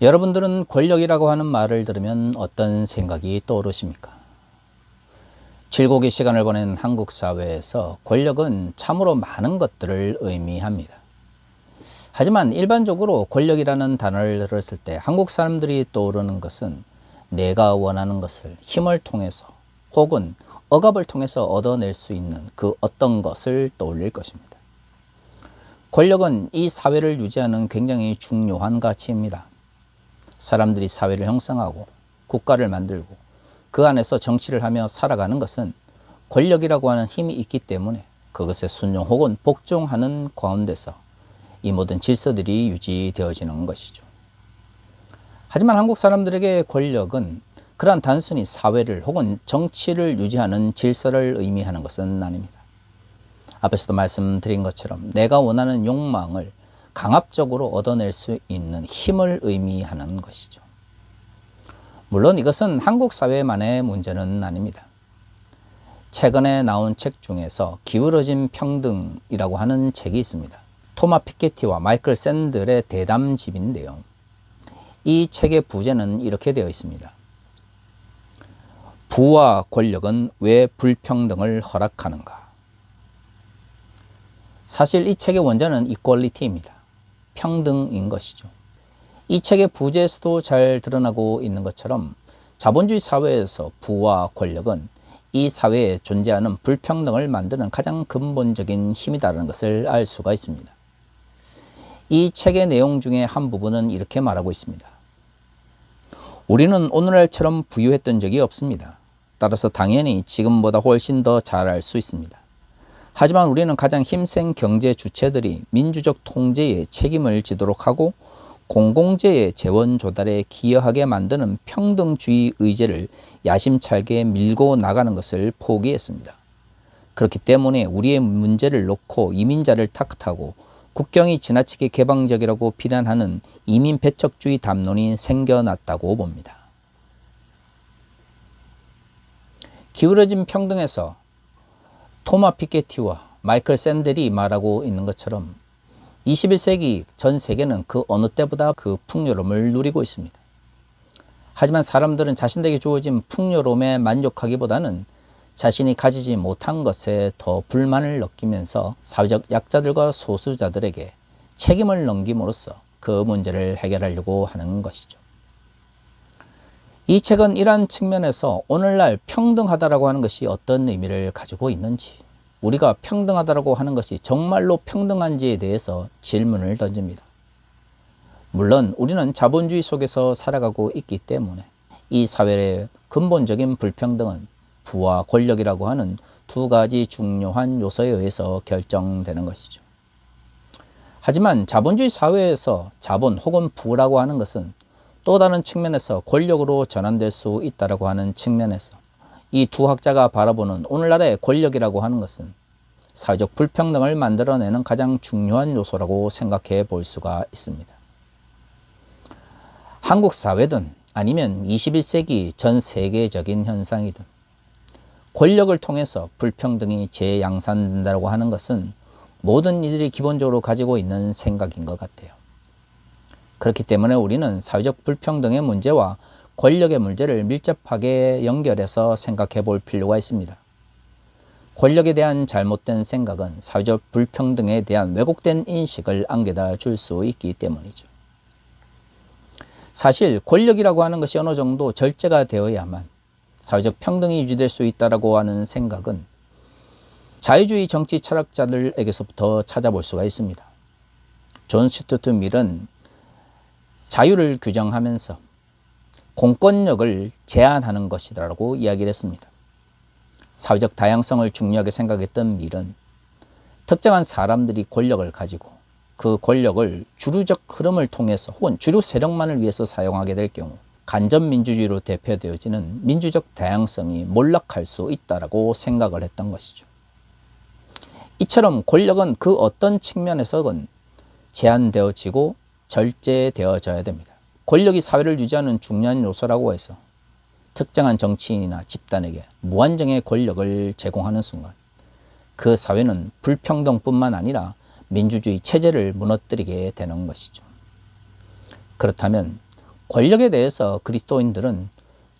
여러분들은 권력이라고 하는 말을 들으면 어떤 생각이 떠오르십니까? 질곡의 시간을 보낸 한국 사회에서 권력은 참으로 많은 것들을 의미합니다. 하지만 일반적으로 권력이라는 단어를 들었을 때 한국 사람들이 떠오르는 것은 내가 원하는 것을 힘을 통해서 혹은 억압을 통해서 얻어낼 수 있는 그 어떤 것을 떠올릴 것입니다. 권력은 이 사회를 유지하는 굉장히 중요한 가치입니다. 사람들이 사회를 형성하고 국가를 만들고 그 안에서 정치를 하며 살아가는 것은 권력이라고 하는 힘이 있기 때문에 그것에 순종 혹은 복종하는 가운데서 이 모든 질서들이 유지되어지는 것이죠. 하지만 한국 사람들에게 권력은 그러한 단순히 사회를 혹은 정치를 유지하는 질서를 의미하는 것은 아닙니다. 앞에서도 말씀드린 것처럼 내가 원하는 욕망을 강압적으로 얻어낼 수 있는 힘을 의미하는 것이죠. 물론 이것은 한국 사회만의 문제는 아닙니다. 최근에 나온 책 중에서 기울어진 평등이라고 하는 책이 있습니다. 토마 피케티와 마이클 샌들의 대담집인데요. 이 책의 부제는 이렇게 되어 있습니다. 부와 권력은 왜 불평등을 허락하는가? 사실 이 책의 원자는 이퀄리티입니다. 평등인 것이죠. 이 책의 부제에서도 잘 드러나고 있는 것처럼 자본주의 사회에서 부와 권력은 이 사회에 존재하는 불평등을 만드는 가장 근본적인 힘이다라는 것을 알 수가 있습니다. 이 책의 내용 중에 한 부분은 이렇게 말하고 있습니다. 우리는 오늘날처럼 부유했던 적이 없습니다. 따라서 당연히 지금보다 훨씬 더 잘할 수 있습니다. 하지만 우리는 가장 힘센 경제 주체들이 민주적 통제에 책임을 지도록 하고 공공재의 재원 조달에 기여하게 만드는 평등주의 의제를 야심차게 밀고 나가는 것을 포기했습니다. 그렇기 때문에 우리의 문제를 놓고 이민자를 탓하고 국경이 지나치게 개방적이라고 비난하는 이민 배척주의 담론이 생겨났다고 봅니다. 기울어진 평등에서 토마 피케티와 마이클 샌델이 말하고 있는 것처럼 21세기 전 세계는 그 어느 때보다 그 풍요로움을 누리고 있습니다. 하지만 사람들은 자신들에게 주어진 풍요로움에 만족하기보다는 자신이 가지지 못한 것에 더 불만을 느끼면서 사회적 약자들과 소수자들에게 책임을 넘김으로써 그 문제를 해결하려고 하는 것이죠. 이 책은 이러한 측면에서 오늘날 평등하다라고 하는 것이 어떤 의미를 가지고 있는지, 우리가 평등하다라고 하는 것이 정말로 평등한지에 대해서 질문을 던집니다. 물론 우리는 자본주의 속에서 살아가고 있기 때문에 이 사회의 근본적인 불평등은 부와 권력이라고 하는 두 가지 중요한 요소에 의해서 결정되는 것이죠. 하지만 자본주의 사회에서 자본 혹은 부라고 하는 것은 또 다른 측면에서 권력으로 전환될 수 있다라고 하는 측면에서 이 두 학자가 바라보는 오늘날의 권력이라고 하는 것은 사회적 불평등을 만들어내는 가장 중요한 요소라고 생각해 볼 수가 있습니다. 한국 사회든 아니면 21세기 전 세계적인 현상이든 권력을 통해서 불평등이 재양산된다고 하는 것은 모든 이들이 기본적으로 가지고 있는 생각인 것 같아요. 그렇기 때문에 우리는 사회적 불평등의 문제와 권력의 문제를 밀접하게 연결해서 생각해 볼 필요가 있습니다. 권력에 대한 잘못된 생각은 사회적 불평등에 대한 왜곡된 인식을 안겨다 줄 수 있기 때문이죠. 사실 권력이라고 하는 것이 어느 정도 절제가 되어야만 사회적 평등이 유지될 수 있다라고 하는 생각은 자유주의 정치 철학자들에게서부터 찾아볼 수가 있습니다. 존 스튜트 밀은 자유를 규정하면서 공권력을 제한하는 것이라고 이야기를 했습니다. 사회적 다양성을 중요하게 생각했던 밀은 특정한 사람들이 권력을 가지고 그 권력을 주류적 흐름을 통해서 혹은 주류 세력만을 위해서 사용하게 될 경우 간접 민주주의로 대표되어지는 민주적 다양성이 몰락할 수 있다라고 생각을 했던 것이죠. 이처럼 권력은 그 어떤 측면에서건 제한되어지고 절제되어져야 됩니다. 권력이 사회를 유지하는 중요한 요소라고 해서 특정한 정치인이나 집단에게 무한정의 권력을 제공하는 순간 그 사회는 불평등뿐만 아니라 민주주의 체제를 무너뜨리게 되는 것이죠. 그렇다면 권력에 대해서 그리스도인들은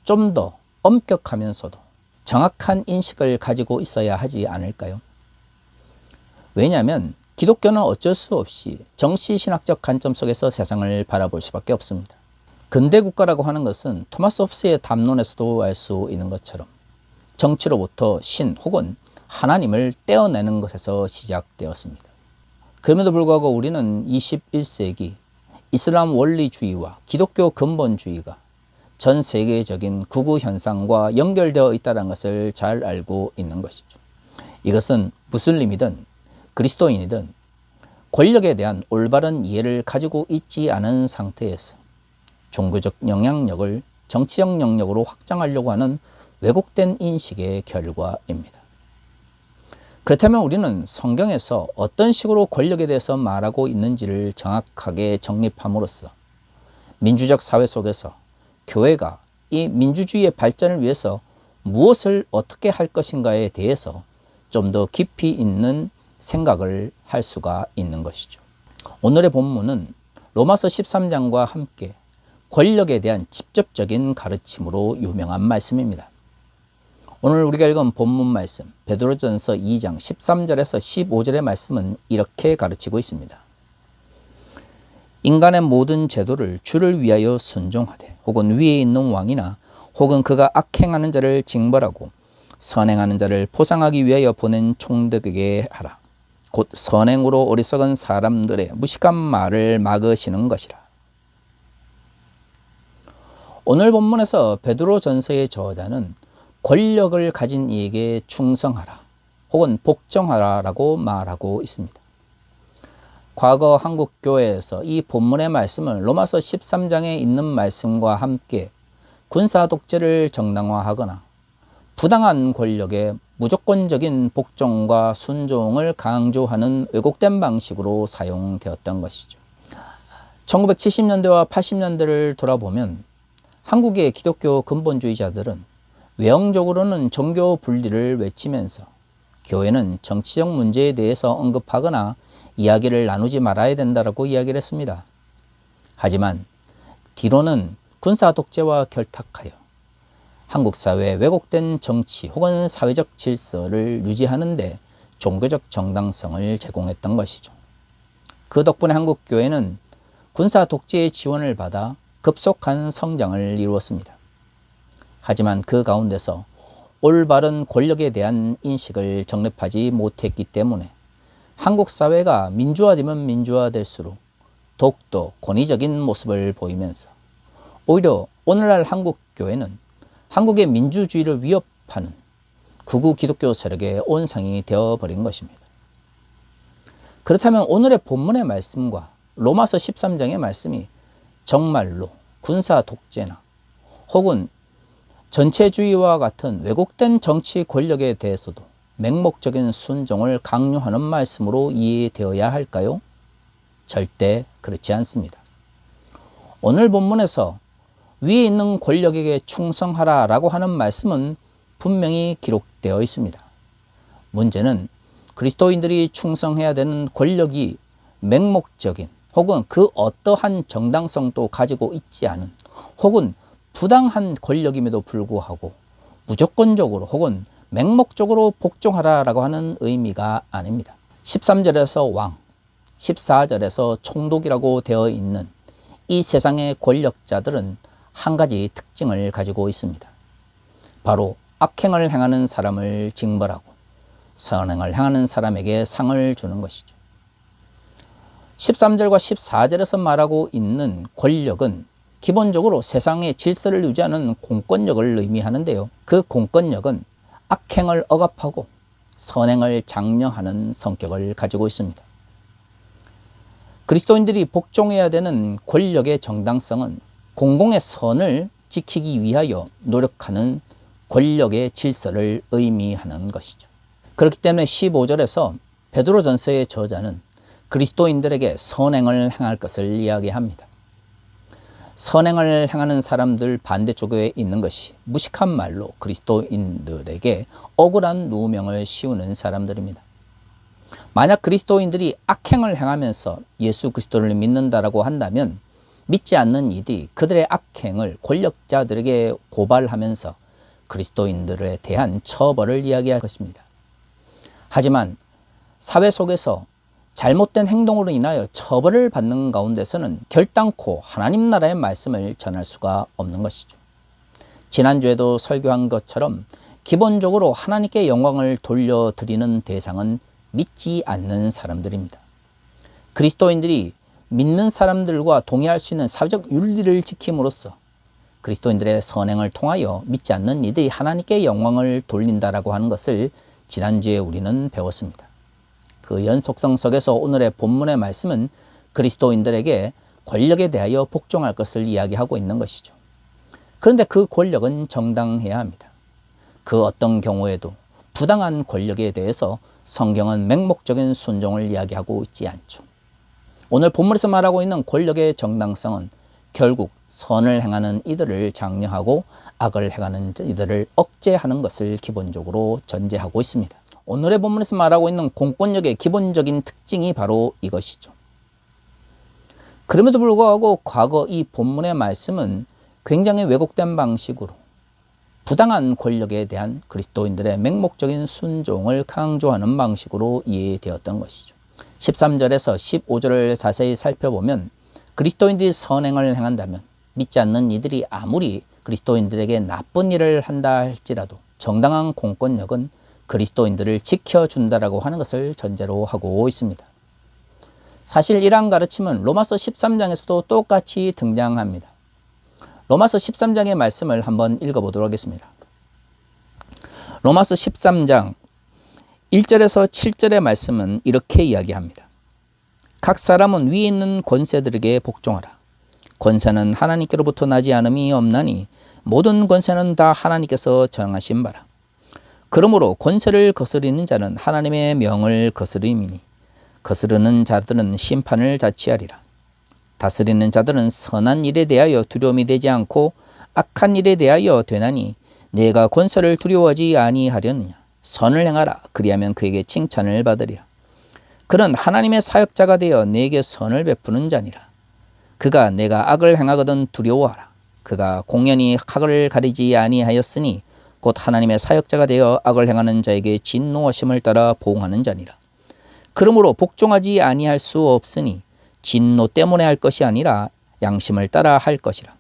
좀 더 엄격하면서도 정확한 인식을 가지고 있어야 하지 않을까요? 왜냐하면 기독교는 어쩔 수 없이 정치 신학적 관점 속에서 세상을 바라볼 수밖에 없습니다. 근대 국가라고 하는 것은 토마스 홉스의 담론에서도 알 수 있는 것처럼 정치로부터 신 혹은 하나님을 떼어내는 것에서 시작되었습니다. 그럼에도 불구하고 우리는 21세기 이슬람 원리주의와 기독교 근본주의가 전 세계적인 구구 현상과 연결되어 있다는 것을 잘 알고 있는 것이죠. 이것은 무슬림이든 그리스도인이든 권력에 대한 올바른 이해를 가지고 있지 않은 상태에서 종교적 영향력을 정치적 영역으로 확장하려고 하는 왜곡된 인식의 결과입니다. 그렇다면 우리는 성경에서 어떤 식으로 권력에 대해서 말하고 있는지를 정확하게 정립함으로써 민주적 사회 속에서 교회가 이 민주주의의 발전을 위해서 무엇을 어떻게 할 것인가에 대해서 좀 더 깊이 있는 생각을 할 수가 있는 것이죠. 오늘의 본문은 로마서 13장과 함께 권력에 대한 직접적인 가르침으로 유명한 말씀입니다. 오늘 우리가 읽은 본문 말씀 베드로전서 2장 13절에서 15절의 말씀은 이렇게 가르치고 있습니다. 인간의 모든 제도를 주를 위하여 순종하되 혹은 위에 있는 왕이나 혹은 그가 악행하는 자를 징벌하고 선행하는 자를 포상하기 위하여 보낸 총독에게 하라. 곧 선행으로 어리석은 사람들의 무식한 말을 막으시는 것이라. 오늘 본문에서 베드로 전서의 저자는 권력을 가진 이에게 충성하라 혹은 복종하라 라고 말하고 있습니다. 과거 한국 교회에서 이 본문의 말씀을 로마서 13장에 있는 말씀과 함께 군사 독재를 정당화하거나 부당한 권력에 무조건적인 복종과 순종을 강조하는 왜곡된 방식으로 사용되었던 것이죠. 1970년대와 80년대를 돌아보면 한국의 기독교 근본주의자들은 외형적으로는 종교 분리를 외치면서 교회는 정치적 문제에 대해서 언급하거나 이야기를 나누지 말아야 된다라고 이야기를 했습니다. 하지만 뒤로는 군사 독재와 결탁하여 한국 사회의 왜곡된 정치 혹은 사회적 질서를 유지하는데 종교적 정당성을 제공했던 것이죠. 그 덕분에 한국 교회는 군사 독재의 지원을 받아 급속한 성장을 이루었습니다. 하지만 그 가운데서 올바른 권력에 대한 인식을 정립하지 못했기 때문에 한국 사회가 민주화되면 민주화될수록 더욱더 권위적인 모습을 보이면서 오히려 오늘날 한국 교회는 한국의 민주주의를 위협하는 극우 기독교 세력의 온상이 되어버린 것입니다. 그렇다면 오늘의 본문의 말씀과 로마서 13장의 말씀이 정말로 군사 독재나 혹은 전체주의와 같은 왜곡된 정치 권력에 대해서도 맹목적인 순종을 강요하는 말씀으로 이해되어야 할까요? 절대 그렇지 않습니다. 오늘 본문에서 위에 있는 권력에게 충성하라 라고 하는 말씀은 분명히 기록되어 있습니다. 문제는 그리스도인들이 충성해야 되는 권력이 맹목적인 혹은 그 어떠한 정당성도 가지고 있지 않은 혹은 부당한 권력임에도 불구하고 무조건적으로 혹은 맹목적으로 복종하라 라고 하는 의미가 아닙니다. 13절에서 왕, 14절에서 총독이라고 되어 있는 이 세상의 권력자들은 한 가지 특징을 가지고 있습니다. 바로 악행을 행하는 사람을 징벌하고 선행을 행하는 사람에게 상을 주는 것이죠. 13절과 14절에서 말하고 있는 권력은 기본적으로 세상의 질서를 유지하는 공권력을 의미하는데요. 그 공권력은 악행을 억압하고 선행을 장려하는 성격을 가지고 있습니다. 그리스도인들이 복종해야 되는 권력의 정당성은 공공의 선을 지키기 위하여 노력하는 권력의 질서를 의미하는 것이죠. 그렇기 때문에 15절에서 베드로 전서의 저자는 그리스도인들에게 선행을 행할 것을 이야기합니다. 선행을 행하는 사람들 반대쪽에 있는 것이 무식한 말로 그리스도인들에게 억울한 누명을 씌우는 사람들입니다. 만약 그리스도인들이 악행을 행하면서 예수 그리스도를 믿는다라고 한다면 믿지 않는 이들이 그들의 악행을 권력자들에게 고발하면서 그리스도인들에 대한 처벌을 이야기할 것입니다. 하지만 사회 속에서 잘못된 행동으로 인하여 처벌을 받는 가운데서는 결단코 하나님 나라의 말씀을 전할 수가 없는 것이죠. 지난주에도 설교한 것처럼 기본적으로 하나님께 영광을 돌려드리는 대상은 믿지 않는 사람들입니다. 그리스도인들이 믿는 사람들과 동의할 수 있는 사회적 윤리를 지킴으로써 그리스도인들의 선행을 통하여 믿지 않는 이들이 하나님께 영광을 돌린다라고 하는 것을 지난주에 우리는 배웠습니다. 그 연속성 속에서 오늘의 본문의 말씀은 그리스도인들에게 권력에 대하여 복종할 것을 이야기하고 있는 것이죠. 그런데 그 권력은 정당해야 합니다. 그 어떤 경우에도 부당한 권력에 대해서 성경은 맹목적인 순종을 이야기하고 있지 않죠. 오늘 본문에서 말하고 있는 권력의 정당성은 결국 선을 행하는 이들을 장려하고 악을 행하는 이들을 억제하는 것을 기본적으로 전제하고 있습니다. 오늘의 본문에서 말하고 있는 공권력의 기본적인 특징이 바로 이것이죠. 그럼에도 불구하고 과거 이 본문의 말씀은 굉장히 왜곡된 방식으로 부당한 권력에 대한 그리스도인들의 맹목적인 순종을 강조하는 방식으로 이해되었던 것이죠. 13절에서 15절을 자세히 살펴보면 그리스도인들이 선행을 행한다면 믿지 않는 이들이 아무리 그리스도인들에게 나쁜 일을 한다 할지라도 정당한 공권력은 그리스도인들을 지켜준다라고 하는 것을 전제로 하고 있습니다. 사실 이러한 가르침은 로마서 13장에서도 똑같이 등장합니다. 로마서 13장의 말씀을 한번 읽어보도록 하겠습니다. 로마서 13장 1절에서 7절의 말씀은 이렇게 이야기합니다. 각 사람은 위에 있는 권세들에게 복종하라. 권세는 하나님께로부터 나지 않음이 없나니 모든 권세는 다 하나님께서 정하신 바라. 그러므로 권세를 거스리는 자는 하나님의 명을 거스림이니 거스르는 자들은 심판을 자취하리라. 다스리는 자들은 선한 일에 대하여 두려움이 되지 않고 악한 일에 대하여 되나니 내가 권세를 두려워하지 아니하려느냐. 선을 행하라. 그리하면 그에게 칭찬을 받으리라. 그는 하나님의 사역자가 되어 내게 선을 베푸는 자니라. 그가 내가 악을 행하거든 두려워하라. 그가 공연히 악을 가리지 아니하였으니 곧 하나님의 사역자가 되어 악을 행하는 자에게 진노하심을 따라 보응하는 자니라. 그러므로 복종하지 아니할 수 없으니 진노 때문에 할 것이 아니라 양심을 따라 할 것이라.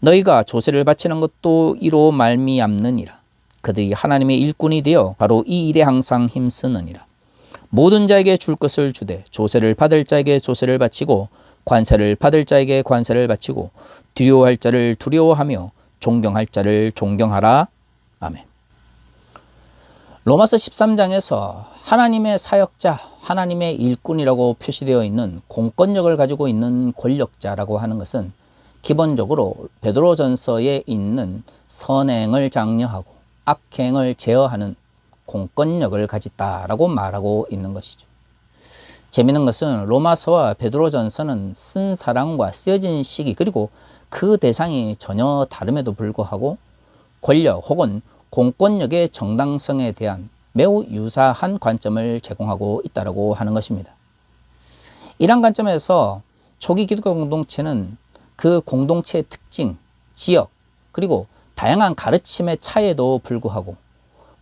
너희가 조세를 바치는 것도 이로 말미암느니라. 그들이 하나님의 일꾼이 되어 바로 이 일에 항상 힘쓰느니라. 모든 자에게 줄 것을 주되 조세를 받을 자에게 조세를 바치고 관세를 받을 자에게 관세를 바치고 두려워할 자를 두려워하며 존경할 자를 존경하라. 아멘. 로마서 13장에서 하나님의 사역자, 하나님의 일꾼이라고 표시되어 있는 공권력을 가지고 있는 권력자라고 하는 것은 기본적으로 베드로전서에 있는 선행을 장려하고 악행을 제어하는 공권력을 가졌다라고 말하고 있는 것이죠. 재미있는 것은 로마서와 베드로전서는 쓴 사람과 쓰여진 시기 그리고 그 대상이 전혀 다름에도 불구하고 권력 혹은 공권력의 정당성에 대한 매우 유사한 관점을 제공하고 있다고 하는 것입니다. 이런 관점에서 초기 기독교 공동체는 그 공동체의 특징, 지역, 그리고 다양한 가르침의 차에도 불구하고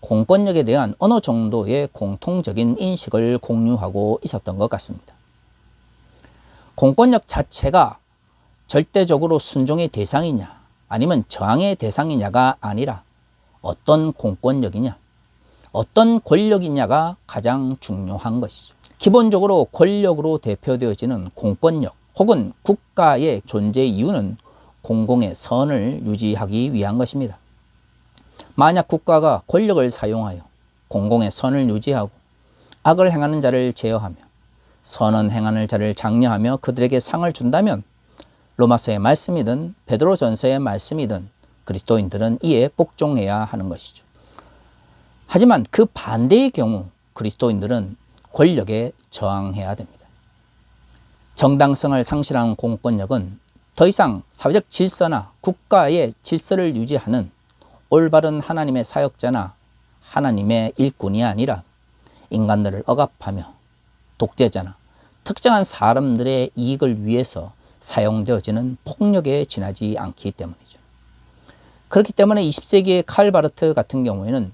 공권력에 대한 어느 정도의 공통적인 인식을 공유하고 있었던 것 같습니다. 공권력 자체가 절대적으로 순종의 대상이냐 아니면 저항의 대상이냐가 아니라 어떤 공권력이냐 어떤 권력이냐가 가장 중요한 것이죠. 기본적으로 권력으로 대표되어지는 공권력 혹은 국가의 존재 이유는 공공의 선을 유지하기 위한 것입니다. 만약 국가가 권력을 사용하여 공공의 선을 유지하고 악을 행하는 자를 제어하며 선은 행하는 자를 장려하며 그들에게 상을 준다면 로마서의 말씀이든 베드로 전서의 말씀이든 그리스도인들은 이에 복종해야 하는 것이죠. 하지만 그 반대의 경우 그리스도인들은 권력에 저항해야 됩니다. 정당성을 상실한 공권력은 더 이상 사회적 질서나 국가의 질서를 유지하는 올바른 하나님의 사역자나 하나님의 일꾼이 아니라 인간들을 억압하며 독재자나 특정한 사람들의 이익을 위해서 사용되어지는 폭력에 지나지 않기 때문이죠. 그렇기 때문에 20세기의 칼 바르트 같은 경우에는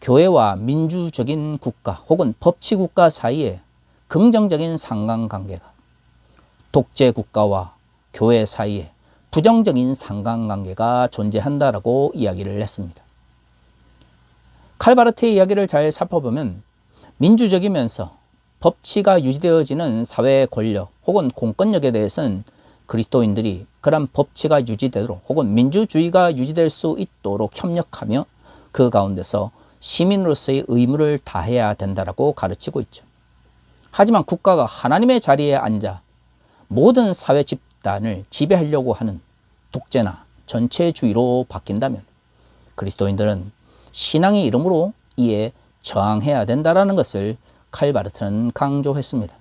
교회와 민주적인 국가 혹은 법치 국가 사이에 긍정적인 상관관계가 독재 국가와 교회 사이에 부정적인 상관관계가 존재한다라고 이야기를 했습니다. 칼바르트의 이야기를 잘 살펴보면 민주적이면서 법치가 유지되어지는 사회 권력 혹은 공권력에 대해서는 그리스도인들이 그런 법치가 유지되도록 혹은 민주주의가 유지될 수 있도록 협력하며 그 가운데서 시민으로서의 의무를 다해야 된다라고 가르치고 있죠. 하지만 국가가 하나님의 자리에 앉아 모든 사회 집 단을 지배하려고 하는 독재나 전체주의로 바뀐다면 그리스도인들은 신앙의 이름으로 이에 저항해야 된다라는 것을 칼바르트는 강조했습니다.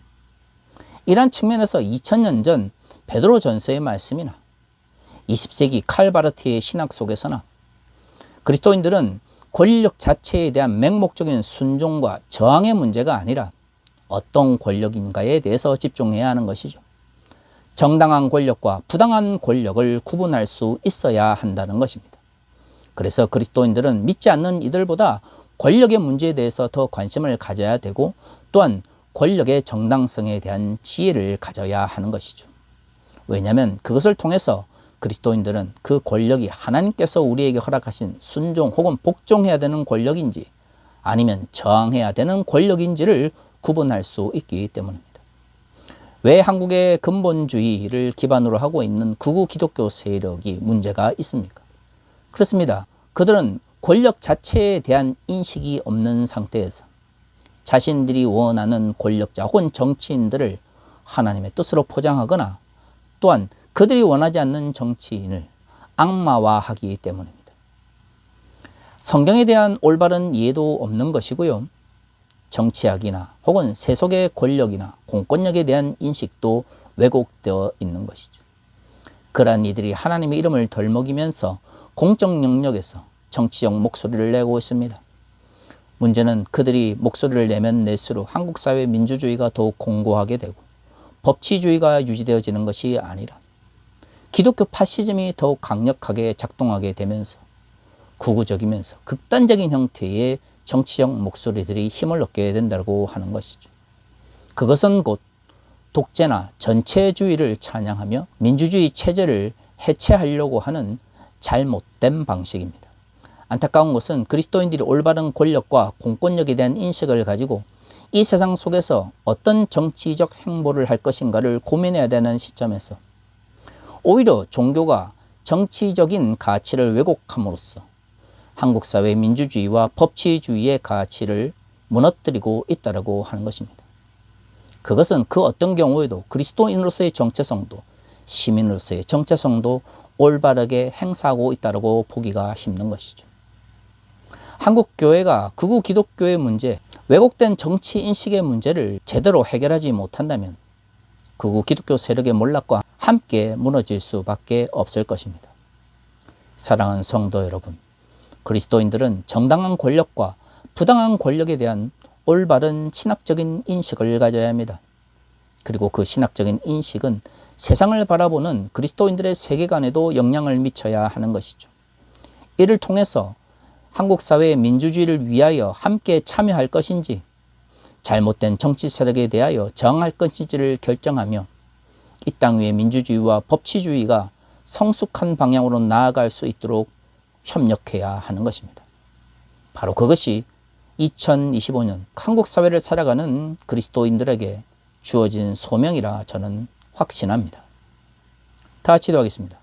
이러한 측면에서 2000년 전 베드로 전서의 말씀이나 20세기 칼바르트의 신학 속에서나 그리스도인들은 권력 자체에 대한 맹목적인 순종과 저항의 문제가 아니라 어떤 권력인가에 대해서 집중해야 하는 것이죠. 정당한 권력과 부당한 권력을 구분할 수 있어야 한다는 것입니다. 그래서 그리스도인들은 믿지 않는 이들보다 권력의 문제에 대해서 더 관심을 가져야 되고 또한 권력의 정당성에 대한 지혜를 가져야 하는 것이죠. 왜냐하면 그것을 통해서 그리스도인들은 그 권력이 하나님께서 우리에게 허락하신 순종 혹은 복종해야 되는 권력인지 아니면 저항해야 되는 권력인지를 구분할 수 있기 때문입니다. 왜 한국의 근본주의를 기반으로 하고 있는 극우 기독교 세력이 문제가 있습니까? 그렇습니다. 그들은 권력 자체에 대한 인식이 없는 상태에서 자신들이 원하는 권력자 혹은 정치인들을 하나님의 뜻으로 포장하거나 또한 그들이 원하지 않는 정치인을 악마화하기 때문입니다. 성경에 대한 올바른 이해도 없는 것이고요. 정치학이나 혹은 세속의 권력이나 공권력에 대한 인식도 왜곡되어 있는 것이죠. 그러한 이들이 하나님의 이름을 덜 먹이면서 공적 영역에서 정치적 목소리를 내고 있습니다. 문제는 그들이 목소리를 내면 낼수록 한국 사회 민주주의가 더욱 공고하게 되고 법치주의가 유지되어지는 것이 아니라 기독교 파시즘이 더욱 강력하게 작동하게 되면서 구구적이면서 극단적인 형태의 정치적 목소리들이 힘을 얻게 된다고 하는 것이죠. 그것은 곧 독재나 전체주의를 찬양하며 민주주의 체제를 해체하려고 하는 잘못된 방식입니다. 안타까운 것은 그리스도인들이 올바른 권력과 공권력에 대한 인식을 가지고 이 세상 속에서 어떤 정치적 행보를 할 것인가를 고민해야 되는 시점에서 오히려 종교가 정치적인 가치를 왜곡함으로써 한국 사회 민주주의와 법치주의의 가치를 무너뜨리고 있다고 하는 것입니다. 그것은 그 어떤 경우에도 그리스도인으로서의 정체성도 시민으로서의 정체성도 올바르게 행사하고 있다고 보기가 힘든 것이죠. 한국 교회가 극우 기독교의 문제, 왜곡된 정치 인식의 문제를 제대로 해결하지 못한다면 극우 기독교 세력의 몰락과 함께 무너질 수밖에 없을 것입니다. 사랑하는 성도 여러분, 그리스도인들은 정당한 권력과 부당한 권력에 대한 올바른 신학적인 인식을 가져야 합니다. 그리고 그 신학적인 인식은 세상을 바라보는 그리스도인들의 세계관에도 영향을 미쳐야 하는 것이죠. 이를 통해서 한국 사회의 민주주의를 위하여 함께 참여할 것인지 잘못된 정치 세력에 대하여 저항할 것인지를 결정하며 이 땅 위의 민주주의와 법치주의가 성숙한 방향으로 나아갈 수 있도록 협력해야 하는 것입니다. 바로 그것이 2025년 한국 사회를 살아가는 그리스도인들에게 주어진 소명이라 저는 확신합니다. 다 같이 기도하겠습니다.